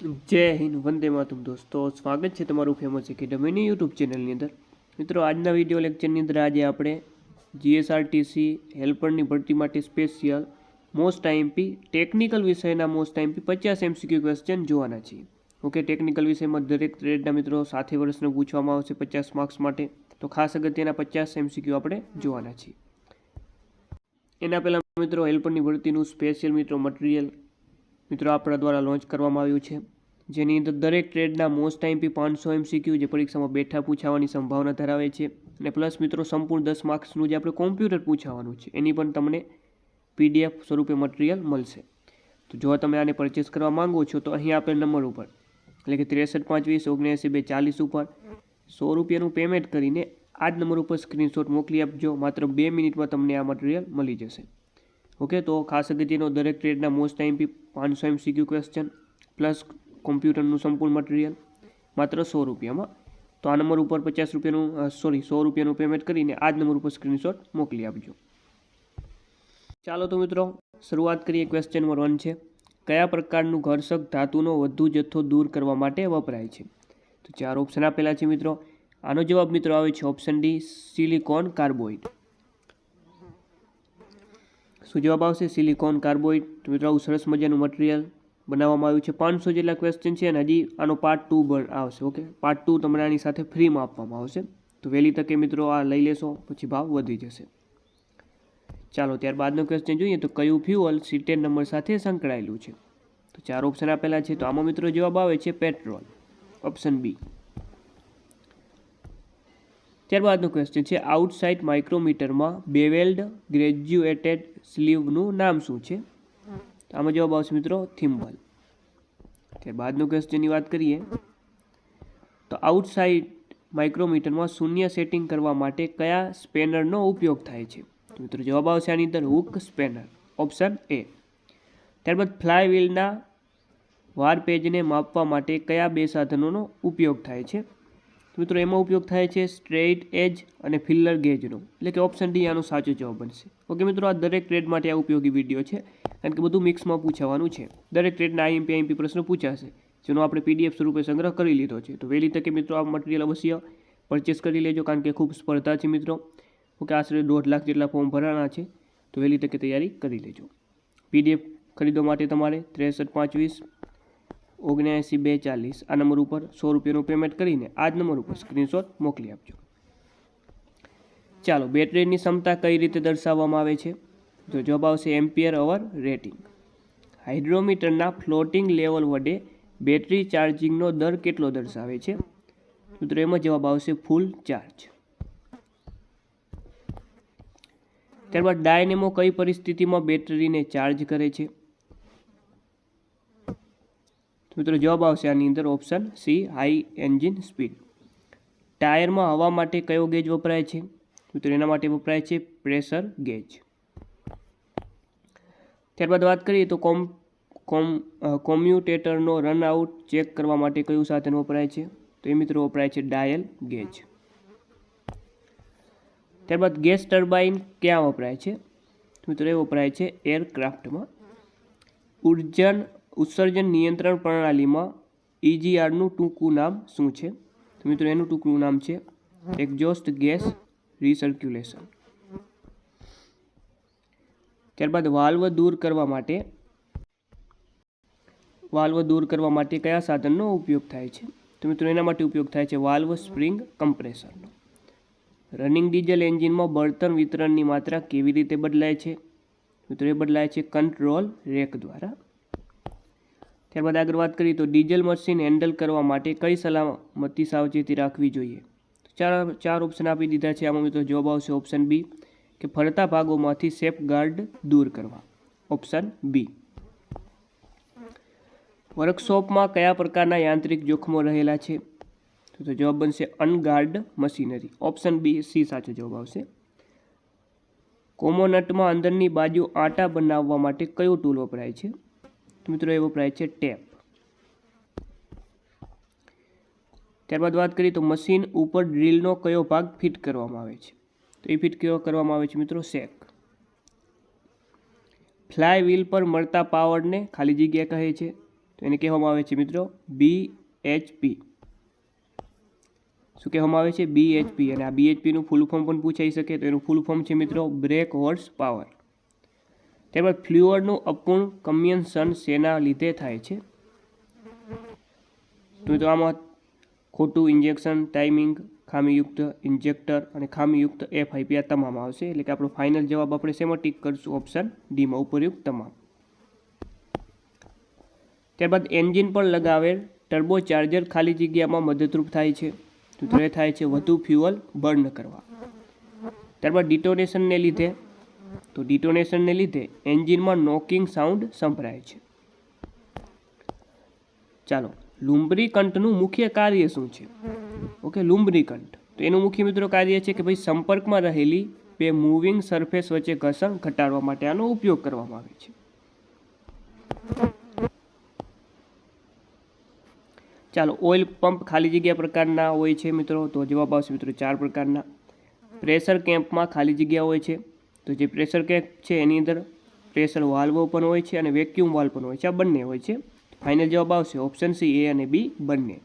જય હિન્દ, વંદે માતરમ દોસ્તો. સ્વાગત છે તમારું ફેમસ એકેડમીની યુટ્યુબ ચેનલની અંદર. મિત્રો, આજના વીડિયો લેક્ચરની અંદર આજે આપણે જીએસઆરટીસી હેલ્પરની ભરતી માટે સ્પેશિયલ મોસ્ટ આઈએમપી ટેકનિકલ વિષયના મોસ્ટ આઈએમપી પચાસ એમસીક્યુ ક્વેશ્ચન જોવાના છીએ. ઓકે ટેકનિકલ વિષયમાં દરેક ટ્રેડના મિત્રો સાથે વર્ષને પૂછવામાં આવશે પચાસ માર્ક્સ માટે. તો ખાસ અગત્યના પચાસ એમસીક્યુ આપણે જોવાના છીએ. એના પહેલાં મિત્રો હેલ્પરની ભરતીનું સ્પેશિયલ મિત્રો મટીરિયલ મિત્રો, આપણા દ્વારા લોન્ચ કરવામાં આવ્યું છે. જેની અંદર દરેક ટ્રેડના મોસ્ટ આઈમ્પી પાંચસો એમસીક્યુ જે પરીક્ષામાં બેઠા પૂછાવાની સંભાવના ધરાવે છે. અને પ્લસ મિત્રો, સંપૂર્ણ દસ માર્ક્સનું જે આપણે કોમ્પ્યુટર પૂછાવાનું છે, એની પણ તમને પીડીએફ સ્વરૂપે મટીરિયલ મળશે. તો જો તમે આને પરચેસ કરવા માંગો છો, તો અહીં આપેલ નંબર ઉપર, એટલે કે ત્રેસઠ પાંચ વીસ ઓગણએંસી બે ચાલીસ ઉપર, સો રૂપિયાનું પેમેન્ટ કરીને આ જ નંબર ઉપર સ્ક્રીનશોટ મોકલી આપજો. માત્ર બે મિનિટમાં તમને આ મટીરિયલ મળી જશે. ઓકે તો ખાસ અગત્યનો દરેક ટ્રેડના મોસ્ટ આઈમ્પી પાંચસો એમસીક્યુ ક્વેશ્ચન પ્લસ કોમ્પ્યુટરનું સંપૂર્ણ મટીરિયલ માત્ર સો રૂપિયામાં. તો આ નંબર ઉપર પચાસ રૂપિયાનું સોરી સો રૂપિયાનું પેમેન્ટ કરીને આ જ નંબર ઉપર સ્ક્રીનશોટ મોકલી આપજો. ચાલો તો મિત્રો, શરૂઆત કરીએ ક્વેશ્ચન નંબર વન છે. કયા પ્રકારનું ઘર્ષક ધાતુનો વધુ જથ્થો દૂર કરવા માટે વપરાય છે? તો ચાર ઓપ્શન આપેલા છે મિત્રો. આનો જવાબ મિત્રો આવે છે ઓપ્શન ડી સિલિકોન કાર્બોઇડ શું જવાબ આવશે. સિલિકોન કાર્બોઇડ મિત્રો સરસ મજાનું મટીરિયલ બનાવવામાં આવ્યું છે. પાંચસો જેટલા ક્વેશ્ચન છે અને હજી આનો પાર્ટ ટુ પણ આવશે ઓકે પાર્ટ ટુ તમને આની સાથે ફ્રીમાં આપવામાં આવશે. તો વહેલી તકે મિત્રો આ લઈ લેશો, પછી ભાવ વધી જશે. ચાલો, ત્યારબાદનો ક્વેશ્ચન જોઈએ તો કયું ફ્યુઅલ સિટેન નંબર સાથે સંકળાયેલું છે? તો ચાર ઓપ્શન આપેલા છે. તો આમાં મિત્રો જવાબ આવે છે પેટ્રોલ ઓપ્શન બી ત્યારબાદનો ક્વેશ્ચન છે આઉટસાઇડ માઇક્રોમીટરમાં બેવેલ્ડ ગ્રેજ્યુએટેડ સ્લીવનું નામ શું છે? આમાં જવાબ આવશે મિત્રો થિમ્બલ ત્યારબાદનો ક્વેશ્ચનની વાત કરીએ, તો આઉટસાઇડ માઇક્રોમીટરમાં શૂન્ય સેટિંગ કરવા માટે કયા સ્પેનરનો ઉપયોગ થાય છે? મિત્રો જવાબ આવશે આની અંદર હુક સ્પેનર ઓપ્શન એ ત્યારબાદ ફ્લાય વ્હીલના વાર પેજને માપવા માટે કયા બે સાધનોનો ઉપયોગ થાય છે? મિત્રો, એમાં ઉપયોગ થાય છે સ્ટ્રેઇટ એજ અને ફિલ્લર ગેજનો. એટલે કે ઓપ્શન ડી આનો સાચો જવાબ બનશે. ઓકે મિત્રો, આ દરેક ટ્રેડ માટે આ ઉપયોગી વીડિયો છે, કારણ કે બધું મિક્સમાં પૂછાવાનું છે. દરેક ટ્રેડના આઈએમપી આઈએમપી પ્રશ્ન પૂછાશે. જેનો આપણે પીડીએફ સ્વરૂપે સંગ્રહ કરી લીધો છે. તો વહેલી તકે મિત્રો, આ મટીરિયલ અવશ્ય પરચેસ કરી લેજો, કારણ કે ખૂબ સ્પર્ધા છે મિત્રો. ઓકે, આશરે દોઢ લાખ જેટલા ફોર્મ ભરાના છે. તો વહેલી તકે તૈયારી કરી લેજો. પીડીએફ ખરીદવા માટે તમારે ત્રેસઠ પાંચ વીસ ઓગણએંસી બે ચાલીસ આ નંબર ઉપર સો રૂપિયાનું પેમેન્ટ કરીને આ જ નંબર ઉપર સ્ક્રીનશોટ મોકલી આપજો. ચાલો, બેટરીની ક્ષમતા કઈ રીતે દર્શાવવામાં આવે છે? તો જવાબ આવશે એમ્પિયર અવર રેટિંગ. હાઇડ્રોમીટરના ફ્લોટિંગ લેવલ વડે બેટરી ચાર્જિંગનો દર કેટલો દર્શાવે છે? મિત્રો એમાં જવાબ આવશે ફૂલ ચાર્જ. ત્યારબાદ ડાયનેમો કઈ પરિસ્થિતિમાં બેટરીને ચાર્જ કરે છે? તો મિત્રો જવાબ આવશે આની અંદર option C high engine speed ટાયરમાં હવા માટે કયો ગેજ વપરાય છે? મિત્રો એના માટે વપરાય છે પ્રેશર ગેજ ત્યારબાદ વાત કરીએ તો કોમ કોમ કોમ્યુટેટરનો રનઆઉટ ચેક કરવા માટે કયું સાધન વપરાય છે? તો એ મિત્રો વપરાય છે ડાયલ ગેજ ત્યારબાદ ગેસ ટર્બાઇન ક્યાં વપરાય છે? મિત્રો એ વપરાય છે એરક્રાફ્ટમાં ઉર્જન ઉત્સર્જન નિયંત્રણ પ્રણાલીમાં ઇજીઆરનું ટૂંકું નામ શું છે? તો મિત્રો, એનું ટૂંકું નામ છે એક્ઝોસ્ટ ગેસ રિસર્ક્યુલેશન. ત્યારબાદ વાલ્વ દૂર કરવા માટે, વાલ્વ દૂર કરવા માટે કયા સાધનનો ઉપયોગ થાય છે? તો મિત્રો, એના માટે ઉપયોગ થાય છે વાલ્વ સ્પ્રિંગ કમ્પ્રેસરનો. રનિંગ ડીઝલ એન્જિનમાં બળતણ વિતરણની માત્રા કેવી રીતે બદલાય છે? મિત્રો, એ બદલાય છે કંટ્રોલ રેક દ્વારા. ત્યારબાદ આગળ વાત કરીએ તો ડીઝલ મશીન હેન્ડલ કરવા માટે કઈ સલામતી સાવચેતી રાખવી જોઈએ? ચાર ચાર ઓપ્શન આપી દીધા છે. આમાં મિત્રો જવાબ આવશે ઓપ્શન બી કે ફરતા ભાગોમાંથી સેફ ગાર્ડ દૂર કરવા. ઓપ્શન બી વર્કશોપમાં કયા પ્રકારના યાંત્રિક જોખમો રહેલા છે? તો જવાબ બનશે unguard machinery option B C સાચો જવાબ આવશે. કોમોનટમાં અંદરની બાજુ આટા બનાવવા માટે કયો ટૂલ વપરાય છે? તો મિત્રો એ વપરાય છે ટેપ. ત્યારબાદ વાત કરીએ તો મશીન ઉપર ડ્રીલનો કયો ભાગ ફિટ કરવામાં આવે છે? તો એ ફિટ કેવો કરવામાં આવે છે મિત્રો? સેક. ફ્લાય વ્હીલ પર મળતા પાવરને ખાલી જગ્યા કહે છે. તો એને કહેવામાં આવે છે મિત્રો બી એચપી શું કહેવામાં આવે છે? બીએચપી અને આ બીએચપીનું ફૂલ ફોર્મ પણ પૂછાઈ શકે. તો એનું ફૂલ ફોર્મ છે મિત્રો બ્રેક હોર્સ પાવર ત્યારબાદ ફ્લ્યુઅરનું અપૂર્ણ કમ્યન્સન શેના લીધે થાય છે. તો આમાં ખોટું ઇન્જેક્શન, ટાઈમિંગ, ખામીયુક્ત ઇન્જેક્ટર અને ખામીયુક્ત એફઆઈપી આ તમામ આવશે. એટલે કે આપણો ફાઇનલ જવાબ આપણે શેમાં ટીક કરશું? ઓપ્શન ડીમાં ઉપરયુક્ત તમામ. ત્યારબાદ એન્જિન પર લગાવેલ ટર્બો ચાર્જર ખાલી જગ્યામાં મદદરૂપ થાય છે. તો તે થાય છે વધુ ફ્યુઅલ બર્ન કરવા. ત્યારબાદ ડિટોનેશનને લીધે તો ડિટોનેશનને લીધે એન્જિનમાં નોકિંગ સાઉન્ડ સંભળાય છે. ચાલો લુમ્બ્રિકન્ટનું મુખ્ય કાર્ય શું છે? ઓકે લુમ્બ્રિકન્ટ તો એનું મુખ્ય મિત્રો કાર્ય છે કે ભાઈ સંપર્કમાં રહેલી બે મૂવિંગ સરફેસ વચ્ચે ઘર્ષણ ઘટાડવા માટે આનો ઉપયોગ કરવામાં આવે છે. ચાલો, ઓઇલ પંપ ખાલી જગ્યા પ્રકારના હોય છે મિત્રો. તો જવાબ આવશે મિત્રો ચાર પ્રકારના. પ્રેશર કેમ્પમાં ખાલી જગ્યા હોય છે. તો જે પ્રેશર કેક છે એની અંદર પ્રેશર વાલ્વો પણ હોય છે અને વેક્યુમ વાલ્વ પણ હોય છે. આ બંને હોય છે. ફાઇનલ જવાબ આવશે ઓપ્શન સી એ અને બી બંને.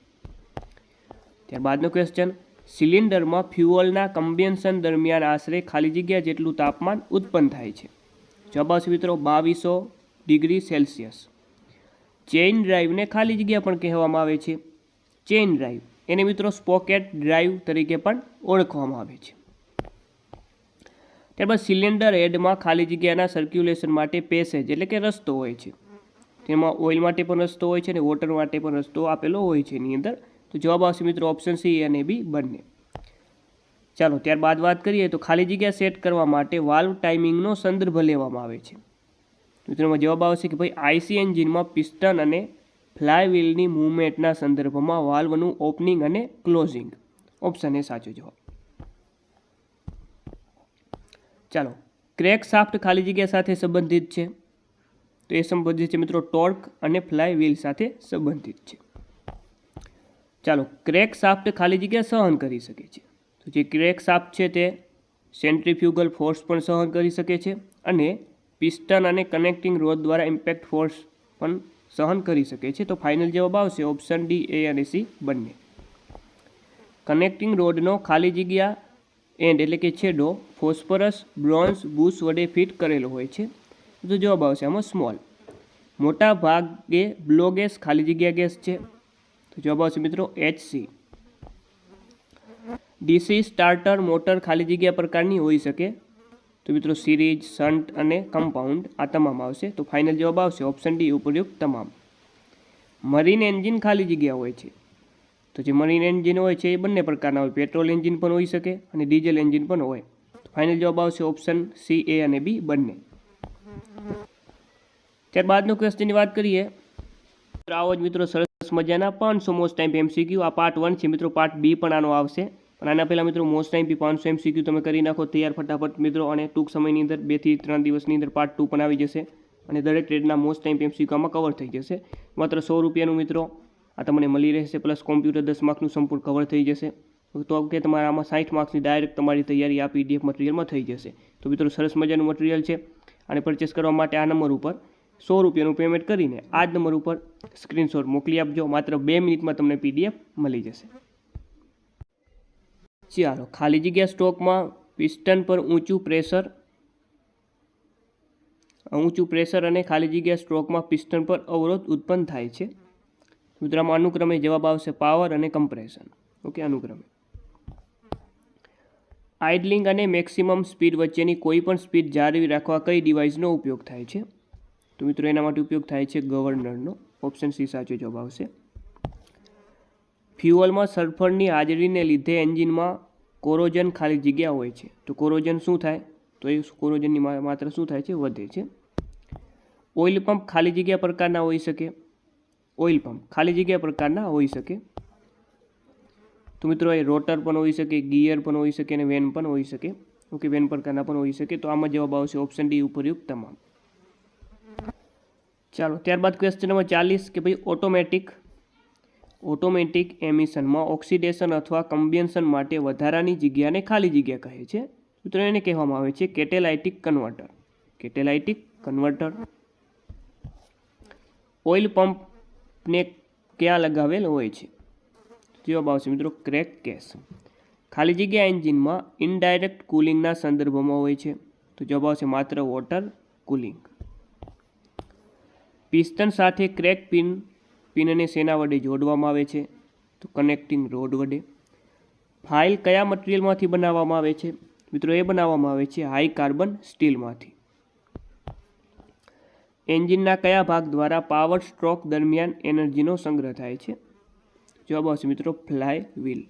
ત્યારબાદનો ક્વેશ્ચન સિલિન્ડરમાં ફ્યુઅલના કમ્બેન્શન દરમિયાન આશરે ખાલી જગ્યા જેટલું તાપમાન ઉત્પન્ન થાય છે. જવાબ આવશે મિત્રો બાવીસો ડિગ્રી સેલ્સિયસ. ચેઇન ડ્રાઈવને ખાલી જગ્યા પણ કહેવામાં આવે છે. ચેઇન ડ્રાઈવ એને મિત્રો સ્પોકેટ ડ્રાઈવ તરીકે પણ ઓળખવામાં આવે છે. ત્યારબાદ સિલિન્ડર હેડમાં ખાલી જગ્યાના સર્ક્યુલેશન માટે પેસેજ એટલે કે રસ્તો હોય છે. તેમાં ઓઇલ માટે પણ રસ્તો હોય છે અને વોટર માટે પણ રસ્તો આપેલો હોય છે એની અંદર. તો જવાબ આવશે મિત્રો ઓપ્શન સી અને બી બંને. ચાલો, ત્યારબાદ વાત કરીએ તો ખાલી જગ્યા સેટ કરવા માટે વાલ્વ ટાઈમિંગનો સંદર્ભ લેવામાં આવે છે. મિત્રોમાં જવાબ આવશે કે ભાઈ આઈસી એન્જિનમાં પિસ્ટન અને ફ્લાય વ્હીલની મૂવમેન્ટના સંદર્ભમાં વાલ્વનું ઓપનિંગ અને ક્લોઝિંગ ઓપ્શન એ સાચો જવાબ. ચાલો, ક્રેક સાફ્ટ ખાલી જગ્યા સાથે સંબંધિત છે. તો એ સંબંધિત છે મિત્રો ટોર્ક અને ફ્લાય વ્હીલ સાથે સંબંધિત છે. ચાલો, ક્રેક સાફ્ટ ખાલી જગ્યા સહન કરી શકે છે. તો જે ક્રેક સાફ્ટ છે તે સેન્ટ્રીફ્યુગલ ફોર્સ પણ સહન કરી શકે છે અને પિસ્ટન અને કનેક્ટિંગ રોડ દ્વારા ઇમ્પેક્ટ ફોર્સ પણ સહન કરી શકે છે. તો ફાઇનલ જવાબ આવશે ઓપ્શન ડી, એ અને સી બંને. કનેક્ટિંગ રોડનો ખાલી જગ્યા એન્ડ એટલે કે છેડો, ફોસ્ફરસ, બ્રોન્ઝ, બુશ વડે ફિટ કરેલો હોય છે. તો જવાબ આવશે આમાં સ્મોલ. મોટા ભાગે બ્લો ગેસ ખાલી જગ્યા ગેસ છે. તો જવાબ આવશે મિત્રો એચસી ડીસી સ્ટાર્ટર મોટર ખાલી જગ્યા પ્રકારની હોઈ શકે. તો મિત્રો સિરીઝ સન્ટ અને કમ્પાઉન્ડ આ તમામ આવશે. તો ફાઇનલ જવાબ આવશે. ઓપ્શન ડી ઉપરયુક્ત તમામ. મરીન એન્જિન ખાલી જગ્યા હોય છે. તો જે મરીન એન્જિન હોય છે એ બંને પ્રકારના હોય. પેટ્રોલ એન્જિન પણ હોઈ શકે અને ડીઝલ એન્જિન પણ હોય. ફાઇનલ જવાબ આવશે ઓપ્શન સી, એ અને બી બંને. ત્યારબાદનો ક્વેશ્ચનની વાત કરીએ. આવો જ મિત્રો સરસ મજાના પાંચસો મોસ્ટ ટાઈમ એમસીક્યુ આ પાર્ટ વન છે. મિત્રો પાર્ટ બી પણ આનો આવશે. પણ આના પહેલાં મિત્રો મોસ્ટ ટાઈમ બી પાંચસો એમસીક્યુ તમે કરી નાખો તૈયાર ફટાફટ, મિત્રો, અને ટૂંક સમયની અંદર બેથી ત્રણ દિવસની અંદર પાર્ટ ટુ પણ આવી જશે. અને દરેક ટ્રેડના મોસ્ટ ટાઈમ એમસીક્યુ આમાં કવર થઈ જશે. માત્ર સો રૂપિયાનું મિત્રો આ તમને મળી રહેશે પ્લસ કોમ્પ્યુટર દસ માર્કનું સંપૂર્ણ કવર થઈ જશે. તો કે તમારા આમાં સાઠ માર્ક્સની ડાયરેક્ટ તમારી તૈયારી આ પીડીએફ મટીરિયલમાં થઈ જશે. તો મિત્રો સરસ મજાનું મટીરિયલ છે. અને પરચેસ કરવા માટે આ નંબર ઉપર સો રૂપિયાનું પેમેન્ટ કરીને આ જ નંબર ઉપર સ્ક્રીનશોટ મોકલી આપજો. માત્ર બે મિનિટમાં તમને પીડીએફ મળી જશે. ચાલો, ખાલી જગ્યા સ્ટોકમાં પિસ્ટન પર ઊંચું પ્રેશર ઊંચું પ્રેશર અને ખાલી જગ્યા સ્ટ્રોકમાં પિસ્ટન પર અવરોધ ઉત્પન્ન થાય છે. મિત્રમાં અનુક્રમે જવાબ આવશે પાવર અને કમ્પ્રેશન ઓકે અનુક્રમે. આઇડલિંગ અને મેક્સિમમ સ્પીડ વચ્ચેની કોઈ પણ સ્પીડ જાળવી રાખવા કઈ ડિવાઇસનો ઉપયોગ થાય છે? તો મિત્રો, એના માટે ઉપયોગ થાય છે ગવર્નરનો ઓપ્શન સી સાચો જવાબ આવશે. ફ્યુઅલમાં સલ્ફરની હાજરીને લીધે એન્જિનમાં કોરોજન ખાલી જગ્યા હોય છે. તો કોરોજન શું થાય? તો એ કોરોજનની માત્રા શું થાય છે? વધે છે. ઓઇલ પંપ ખાલી જગ્યા પ્રકારના હોઈ શકે? Oil pump. ખાલી જગ્યા પ્રકારના હોઈ શકે. તો મિત્રો, એ રોટર પણ હોઈ શકે, ગિયર પણ હોઈ શકે અને વેન પણ હોઈ શકે. ઓકે, વેન પ્રકારના પણ હોઈ શકે. તો આમાં જવાબ આવશે ઓપ્શન ડી ઉપરયુક્ત તમામ. ચાલો, ત્યારબાદ ક્વેશ્ચન નંબર ચાલીસ, કે ભાઈ ઓટોમેટિક ઓટોમેટિક એમિશનમાં ઓક્સિડેશન અથવા કમ્બિયન્શન માટે વધારાની જગ્યાને ખાલી જગ્યા કહે છે. મિત્રો એને કહેવામાં આવે છે catalytic converter. Catalytic converter. Oil pump ને ક્યાં લગાવેલ હોય છે? જવાબ આવશે મિત્રો ક્રેક કેસ. ખાલી જગ્યા એન્જિનમાં ઇનડાયરેક્ટ કુલિંગના સંદર્ભમાં હોય છે. તો જવાબ આવશે માત્ર વોટર કુલિંગ. પિસ્ટન સાથે ક્રેક પિન, પિનને શેના વડે જોડવામાં આવે છે. તો કનેક્ટિંગ રોડ વડે. ફાઇલ કયા મટીરિયલમાંથી બનાવવામાં આવે છે? મિત્રો એ બનાવવામાં આવે છે હાઈ કાર્બન સ્ટીલમાંથી. એન્જિનના કયા ભાગ દ્વારા પાવર સ્ટ્રોક દરમિયાન એનર્જીનો સંગ્રહ થાય છે? જવાબ આવશે મિત્રો ફ્લાય વ્હીલ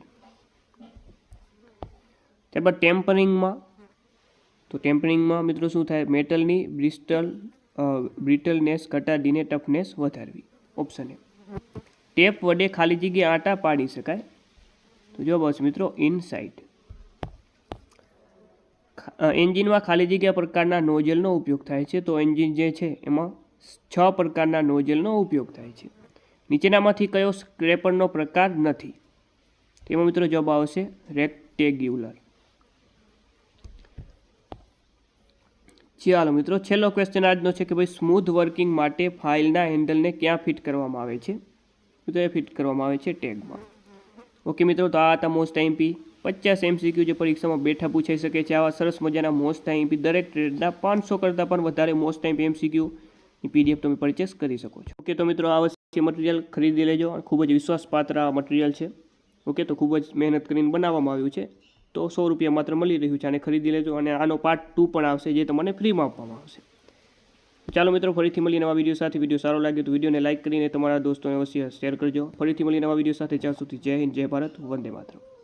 ત્યારબાદ ટેમ્પરિંગમાં. તો ટેમ્પરિંગમાં મિત્રો શું થાય? મેટલની બ્રિસ્ટલ બ્રિટલનેસ ઘટાડીને ટફનેસ વધારવી. Option A. ટેપ વડે ખાલી જગ્યાએ આટા પાડી શકાય. તો જવાબ આવશે મિત્રો ઇનસાઇડ એન્જિનમાં ખાલી જગ્યા પ્રકારના નોઝલનો ઉપયોગ થાય છે. તો એન્જિન જે છે, એમાં છ પ્રકારના નોઝલનો ઉપયોગ થાય છે. નીચેનામાંથી કયો સ્ક્રેપરનો પ્રકાર નથી? તેમાં મિત્રો જવાબ આવશે રેક્ટેગ્યુલર. ચાલો મિત્રો, છેલ્લો ક્વેશ્ચન આજનો છે કે ભાઈ સ્મૂથ વર્કિંગ માટે ફાઇલના હેન્ડલને ક્યાં ફિટ કરવામાં આવે છે? તો એ ફિટ કરવામાં આવે છે ટેગમાં. ઓકે મિત્રો, તો આ હતા મોસ્ટ એમપી પચાસ એમસીક્યુ જે પરીક્ષામાં બેઠા પૂછાઈ શકે છે. આવા સરસ મજાના મોસ્ટ એમપી દરેક ટ્રેડના પાંચસો કરતાં પણ વધારે મોસ્ટ ટાઈમ એમસીક્યુ પીડીએફ તમે પરચેસ કરી શકો છો. ઓકે તો મિત્રો આ વસ્તુ મટીરિયલ ખરીદી લેજો. ખૂબ જ વિશ્વાસપાત્ર આ મટીરિયલ છે. ઓકે તો ખૂબ જ મહેનત કરીને બનાવવામાં આવ્યું છે. તો સો રૂપિયા માત્ર મળી રહ્યું છે. અને ખરીદી લેજો અને આનો પાર્ટ ટુ પણ આવશે જે તમને ફ્રીમાં આપવામાં આવશે. ચાલો મિત્રો, ફરીથી મળી નવા વીડિયો સાથે. વીડિયો સારો લાગે તો વિડીયોને લાઇક કરીને તમારા દોસ્તોને અવશ્ય શેર કરજો. ફરીથી મળી નવા વીડિયો સાથે. જ્યાં સુધી જય હિન્દ, જય ભારત. વંદે માતરમ.